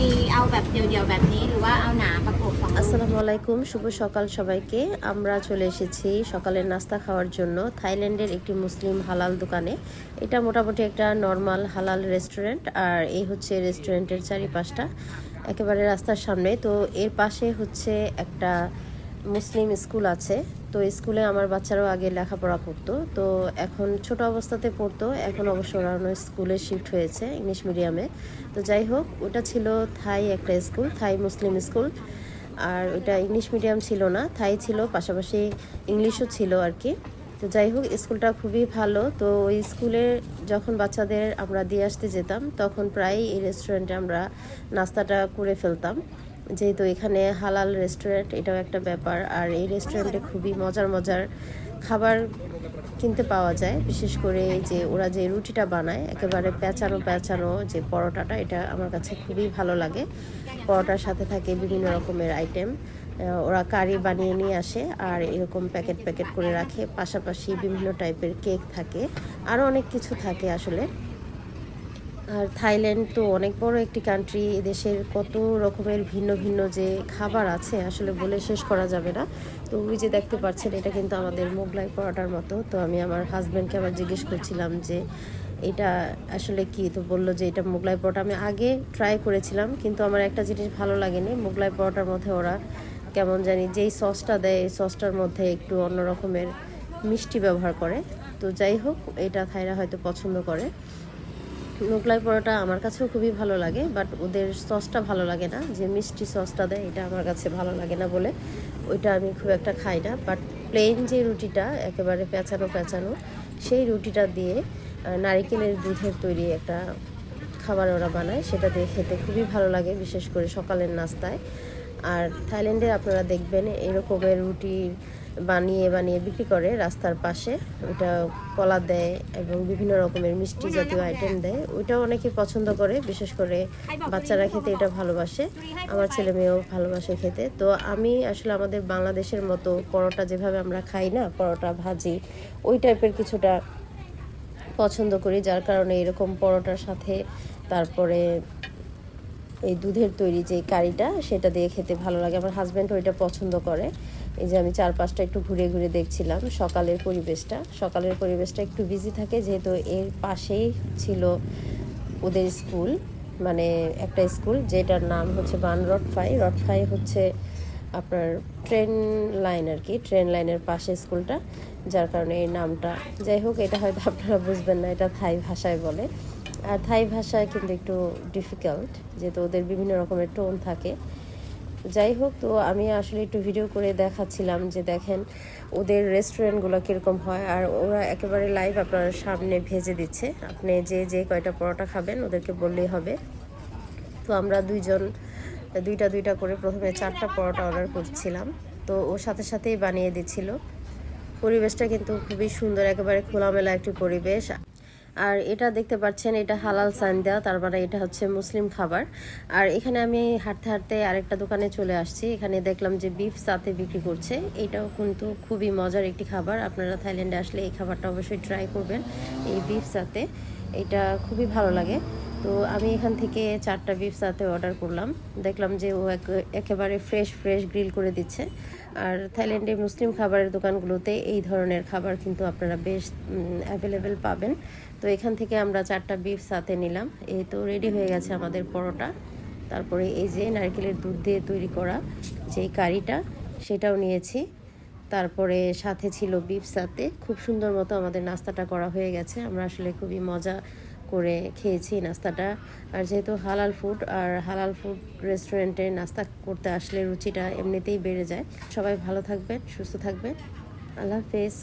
มีเอาแบบเดี่ยวๆแบบนี้หรือว่าเอาหนาประกบสองลูก আসসালামু আলাইকুম শুভ সকাল সবাইকে আমরা চলে এসেছি সকালের নাস্তা খাওয়ার জন্য থাইল্যান্ডের একটি মুসলিম হালাল দোকানে এটা মোটামুটি একটা নর্মাল হালাল রেস্টুরেন্ট আর এই হচ্ছে রেস্টুরেন্টের চারিপাশটা একেবারে রাস্তার সামনে তো এর পাশে হচ্ছে একটা মুসলিম স্কুল আছে তো স্কুলে আমার বাচ্চারাও আগে লেখাপড়া করতো। তো এখন ছোট অবস্থাতে পড়তো, এখন অবশ্য ওরা স্কুলে শিফট হয়েছে ইংলিশ মিডিয়ামে। তো যাই হোক, ওটা ছিল থাই একটা স্কুল, থাই মুসলিম স্কুল। আর ওইটা ইংলিশ মিডিয়াম ছিল না, থাই ছিল, পাশাপাশি ইংলিশও ছিল আর কি। তো যাই হোক, স্কুলটা খুবই ভালো। তো ওই স্কুলে যখন বাচ্চাদের আমরা দিয়ে আসতে যেতাম, তখন প্রায় এই রেস্টুরেন্টে আমরা নাস্তাটা করে ফেলতাম। যেহেতু এখানে হালাল রেস্টুরেন্ট এটাও একটা ব্যাপার। আর এই রেস্টুরেন্টে খুবই মজার মজার খাবার কিনতে পাওয়া যায়। বিশেষ করে যে ওরা যে রুটিটা বানায়, একেবারে প্যাঁচানো প্যাঁচানো যে পরোটাটা, এটা আমার কাছে খুবই ভালো লাগে। পরোটার সাথে থাকে বিভিন্ন রকমের আইটেম ওরা কারি বানিয়ে নিয়ে আসে আর এরকম প্যাকেট প্যাকেট করে রাখে। পাশাপাশি বিভিন্ন টাইপের কেক থাকে। আরও অনেক কিছু থাকে আসলে। আর থাইল্যান্ড তো অনেক বড় একটি কান্ট্রি দেশের কত রকমের ভিন্ন ভিন্ন যে খাবার আছে, আসলে বলে শেষ করা যাবে না। তো ওই যে দেখতে পাচ্ছেন, এটা কিন্তু আমাদের মোগলাই পরোটার মতো। তো আমি আমার হাজব্যান্ডকে আবার জিজ্ঞেস করছিলাম যে, এটা আসলে কি? তো বলল যে, এটা মোগলাই পরোটা। আমি আগে ট্রাই করেছিলাম, কিন্তু আমার একটা জিনিস ভালো লাগেনি। মোগলাই পরোটার মধ্যে ওরা কেমন জানি যেই সসটা দেয়, এই সসটার মধ্যে একটু অন্য রকমের মিষ্টি ব্যবহার করে। তো যাই হোক, এটা থাইরা হয়তো পছন্দ করে। মোগলাই পরোটা আমার কাছেও খুবই ভালো লাগে বাট ওদের সসটা ভালো লাগে না। যে মিষ্টি সসটা দেয়, এটা আমার কাছে ভালো লাগে না বলে ওইটা আমি খুব একটা খাই না। বাট প্লেন যে রুটিটা, একেবারে পেঁচানো পেঁচানো, সেই রুটিটা দিয়ে নারিকেলের দুধের তৈরি একটা খাবার ওরা বানায়, সেটা দিয়ে খেতে খুবই ভালো লাগে, বিশেষ করে সকালের নাস্তায়। আর থাইল্যান্ডে আপনারা দেখবেন এরকমের রুটি বানিয়ে বানিয়ে বিক্রি করে রাস্তার পাশে। ওটা কলা দেয় এবং বিভিন্ন রকমের মিষ্টি জাতীয় আইটেম দেয়। ওইটাও অনেকে পছন্দ করে, বিশেষ করে বাচ্চারা খেতে এটা ভালোবাসে। আমার ছেলে মেয়েও ভালোবাসে খেতে। তো আমি আসলে আমাদের বাংলাদেশের মতো পরোটা যেভাবে আমরা খাই না, পরোটা, ভাজি, ওই টাইপের কিছুটা পছন্দ করি, যার কারণে এরকম পরোটার সাথে তারপরে এই দুধের তৈরি যে কারিটা, সেটা দিয়ে খেতে ভালো লাগে। আমার হাজব্যান্ড ওইটা পছন্দ করে। এই যে আমি চারপাশটা একটু ঘুরে ঘুরে দেখছিলাম, সকালের পরিবেশটা। সকালের পরিবেশটা একটু বিজি থাকে, যেহেতু এর পাশেই ছিল ওদের স্কুল মানে একটা স্কুল যেটার নাম হচ্ছে বান রটফাই রটফাই হচ্ছে আপনার ট্রেন লাইন আর কি, ট্রেন লাইনের পাশে স্কুলটা, যার কারণে এই নামটা। যাই হোক, এটা হয়তো আপনারা বুঝবেন না, এটা থাই ভাষায় বলে। আর থাই ভাষায় কিন্তু একটু ডিফিকাল্ট যেহেতু ওদের বিভিন্ন রকমের টোন থাকে। যাই হোক, তো আমি আসলে একটু ভিডিও করে দেখাচ্ছিলাম যে দেখেন ওদের রেস্টুরেন্টগুলো কীরকম হয়, আর ওরা একেবারে লাইভ আপনার সামনে ভেজে দিচ্ছে। আপনি যে যে কয়টা পরোটা খাবেন ওদেরকে বললেই হবে। তো আমরা দুইজন, দুইটা দুইটা করে প্রথমে চারটা পরোটা অর্ডার করছিলাম। তো ওর সাথে সাথেই বানিয়ে দিচ্ছিল। পরিবেশটা কিন্তু খুবই সুন্দর, একেবারে খোলামেলা একটি পরিবেশ। আর এটা দেখতে পাচ্ছেন, এটা হালাল সাইন দেওয়া তার মানে এটা হচ্ছে মুসলিম খাবার। আর এখানে আমি হাঁটতে হাঁটতে আরেকটা দোকানে চলে আসছি। এখানে দেখলাম যে বিফ সাথে বিক্রি করছে। এটাও কিন্তু খুবই মজার একটি খাবার। আপনারা থাইল্যান্ডে আসলে এই খাবারটা অবশ্যই ট্রাই করবেন, এই বিফ সাথে। এটা খুবই ভালো লাগে। তো আমি এখান থেকে চারটা বিফ সাথে অর্ডার করলাম। দেখলাম যে ও এক- একেবারে ফ্রেশ ফ্রেশ গ্রিল করে দিচ্ছে। আর থাইল্যান্ডে মুসলিম খাবারের দোকানগুলোতে এই ধরনের খাবার কিন্তু আপনারা বেশ অ্যাভেলেবেল পাবেন। তো এখান থেকে আমরা চারটা বিফ সাথে নিলাম। এই তো রেডি হয়ে গেছে আমাদের পরোটা। তারপরে এই যে নারকেলের দুধ দিয়ে তৈরি করা যে কারিটা, সেটাও নিয়েছি। তারপরে সাথে ছিল বিফ সাথে। খুব সুন্দর মতো আমাদের নাস্তাটা করা হয়ে গেছে। আমরা আসলে খুবই মজা করে খেয়েছি নাস্তাটা। আর যেহেতু হালাল ফুড আর হালাল ফুড রেস্টুরেন্টে নাস্তা করতে আসলে রুচিটা এমনিতেই বেড়ে যায়। সবাই ভালো থাকবেন, সুস্থ থাকবেন। আল্লাহ হাফেজ।